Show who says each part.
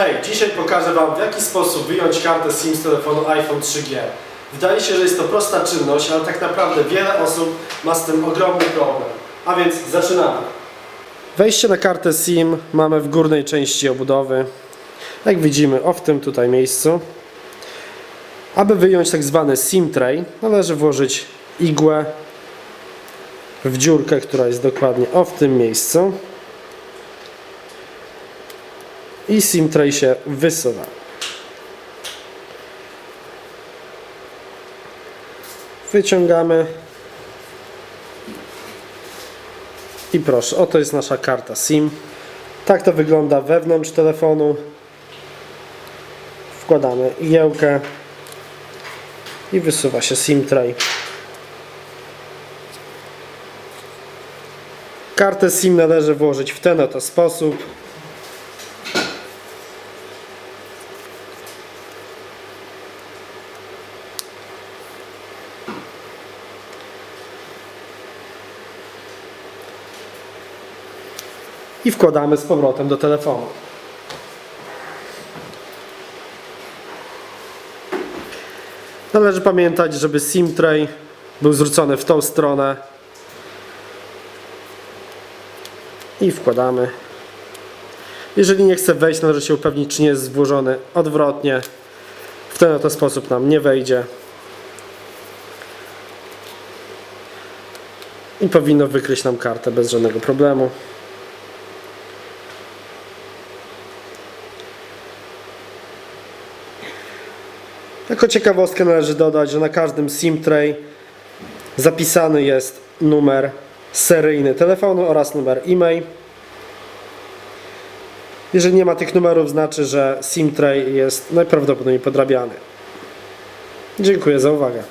Speaker 1: Hej, dzisiaj pokażę Wam w jaki sposób wyjąć kartę SIM z telefonu iPhone 3G. Wydaje się, że jest to prosta czynność, ale tak naprawdę wiele osób ma z tym ogromny problem. A więc zaczynamy. Wejście na kartę SIM mamy w górnej części obudowy. Jak widzimy, o w tym tutaj miejscu. Aby wyjąć tak zwany SIM tray, należy włożyć igłę w dziurkę, która jest dokładnie o w tym miejscu. I SIM tray się wysuwa. Wyciągamy. I proszę, oto jest nasza karta SIM. Tak to wygląda wewnątrz telefonu. Wkładamy igiełkę i wysuwa się SIM tray. Kartę SIM należy włożyć w ten oto sposób. I wkładamy z powrotem do telefonu. Należy pamiętać, żeby SIM tray był zwrócony w tą stronę. I wkładamy. Jeżeli nie chce wejść, należy się upewnić, czy nie jest włożony odwrotnie. W ten oto sposób nam nie wejdzie. I powinno wykryć nam kartę bez żadnego problemu. Jako ciekawostkę należy dodać, że na każdym SIM tray zapisany jest numer seryjny telefonu oraz numer e-mail. Jeżeli nie ma tych numerów, znaczy, że SIM tray jest najprawdopodobniej podrabiany. Dziękuję za uwagę.